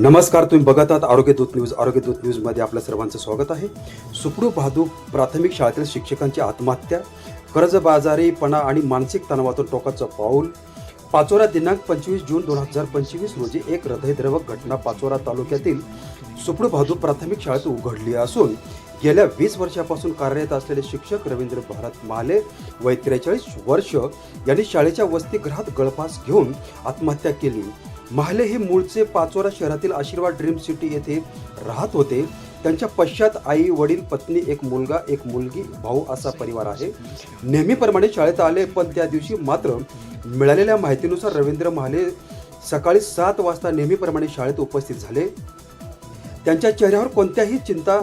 नमस्कार तुम्ही बघत आहात आरोग्यदूत न्यूज. आरोग्य दूत न्यूजमध्ये आपल्या सर्वांचं स्वागत आहे. सुपडू बहादूर प्राथमिक शाळेतील शिक्षकांची आत्महत्या कर्जबाजारीपणा आणि मानसिक तणावातून टोकाचं पाऊल. पाचोरा दिनांक पंचवीस जून दोन हजार पंचवीस रोजी एक हृदयद्रवक घटना पाचोरा तालुक्यातील सुपडू बहादूर प्राथमिक शाळेत उघडली असून गेल्या वीस वर्षापासून कार्यरत असलेले शिक्षक रवींद्र भारत महाले वय त्रेचाळीस वर्ष यांनी शाळेच्या वसतिगृहात गळफास घेऊन आत्महत्या केली. महाले हे मूळचे पाचोरा शहरातील आशीर्वाद ड्रीम सिटी येथे राहत होते. त्यांच्या पश्चात आई वडील पत्नी एक मुलगा एक मुलगी भाऊ असा परिवार आहे. नेहमीप्रमाणे शाळेत आले पण त्या दिवशी मात्र मिळालेल्या माहितीनुसार रवींद्र महाले सकाळी सात वाजता नेहमीप्रमाणे शाळेत उपस्थित झाले. त्यांच्या चेहऱ्यावर कोणत्याही चिंता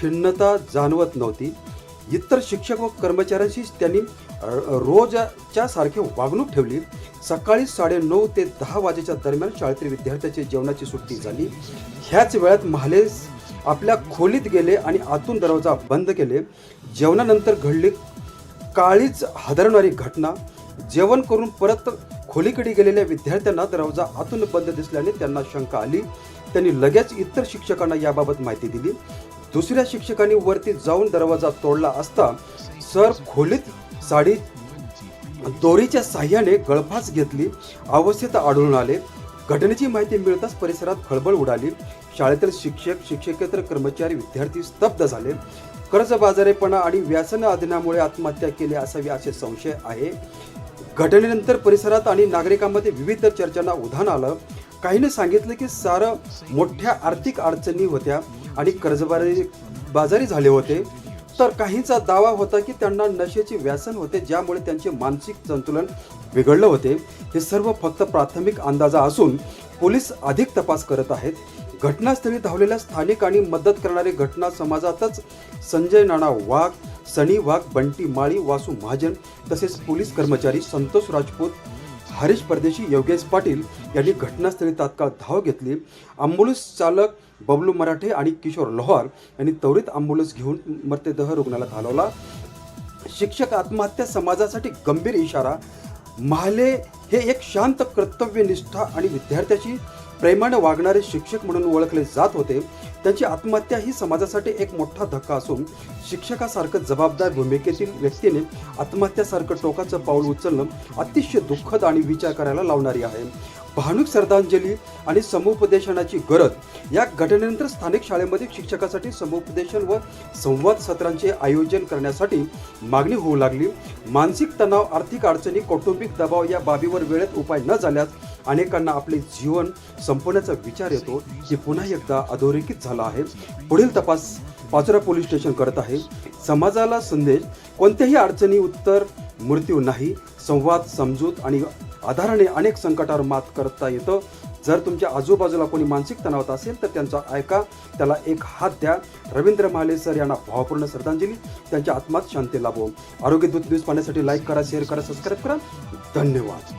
खिन्नता जाणवत नव्हती. इतर शिक्षक व कर्मचाऱ्यांशी त्यांनी रोजच्या सारखी वागणूक ठेवली. सकाळी साडेनऊ ते दहा वाजेच्या दरम्यान शाळेतील विद्यार्थ्याची जेवणाची सुट्टी झाली. ह्याच वेळात महाले आपल्या खोलीत गेले आणि आतून दरवाजा बंद केले. जेवणानंतर घडली काळीच हादरणारी घटना. जेवण करून परत खोलीकडे गेलेल्या विद्यार्थ्यांना दरवाजा आतून बंद दिसल्याने त्यांना शंका आली. त्यांनी लगेच इतर शिक्षकांना याबाबत माहिती दिली. दुसऱ्या शिक्षकांनी वरती जाऊन दरवाजा तोडला असता सर खोलीत साडी दोरीच्या साह्याने गळफास घेतली अवस्थेत आढळून आले. घटनेची माहिती मिळताच परिसरात खळबळ उडाली. शाळेतील शिक्षक शिक्षकेतर कर्मचारी विद्यार्थी स्तब्ध झाले. कर्जबाजारेपणा आणि व्यसन अधीनामुळे आत्महत्या केली असावी असे संशय आहे. घटनेनंतर परिसरात आणि नागरिकांमध्ये विविध चर्चांना उधाण आलं. काहीने सांगितलं की सारं मोठ्या आर्थिक अडचणी होत्या. आणि कर्जबारी बाजारी झाले होते तर काहींचा दावा होता की त्यांना नशेचे व्यसन होते ज्यामुळे त्यांचे मानसिक संतुलन बिघडलं होते. हे सर्व फक्त प्राथमिक अंदाजा असून पोलीस अधिक तपास करत आहेत. घटनास्थळी धावलेल्या स्थानिक आणि मदत करणारे घटना समाजातच संजय नाना वाघ सनी वाघ बंटी माळी वासू महाजन तसेच पोलीस कर्मचारी संतोष राजपूत हरीश परदेशी योगेश पाटील यांनी घटनास्थळी तात्काळ धाव घेतली. अँब्युलन्स चालक बबलू मराठे आणि किशोर लोहार यांनी त्वरित अँब्युलन्स घेऊन मृतदेह रुग्णालयात हलवला. शिक्षक आत्महत्या समाजासाठी गंभीर इशारा. महाले हे एक शांत कर्तव्यनिष्ठा आणि विद्यार्थ्याची प्रेमाने वागणारे शिक्षक म्हणून ओळखले जात होते. त्यांची आत्महत्या ही समाजासाठी एक मोठा धक्का असून शिक्षकासारखं जबाबदार भूमिकेतील व्यक्तीने आत्महत्यासारखं टोकाचं पाऊल उचलणं अतिशय दुःखद आणि विचार करायला लावणारी आहे. भावनिक श्रद्धांजली आणि समुपदेशनाची गरज या घटनेनंतर स्थानिक शाळेमध्ये शिक्षकासाठी समुपदेशन व संवाद सत्रांचे आयोजन करण्यासाठी मागणी होऊ लागली. मानसिक तणाव आर्थिक अडचणी कौटुंबिक दबाव या बाबीवर वेळेत उपाय न झाल्यास अनेकांना आपले जीवन संपवण्याचा विचार येतो. हे पुन्हा एकदा अधोरेखित झाला आहे. पुढील तपास पाचोरा पोलीस स्टेशन करत आहे. समाजाला संदेश कोणत्याही अडचणी उत्तर मृत्यू नाही. संवाद समजूत आणि आधाराने अनेक संकटावर मात करता येतं. जर तुमच्या आजूबाजूला कोणी मानसिक तणावात असेल तर त्यांचा ऐका. त्याला एक हात द्या. रवींद्र महाले सर यांना भावपूर्ण श्रद्धांजली. त्यांच्या आत्मात शांती लाभो. आरोग्य दूत न्यूज पाहण्यासाठी लाईक करा शेअर करा सबस्क्राईब करा. धन्यवाद.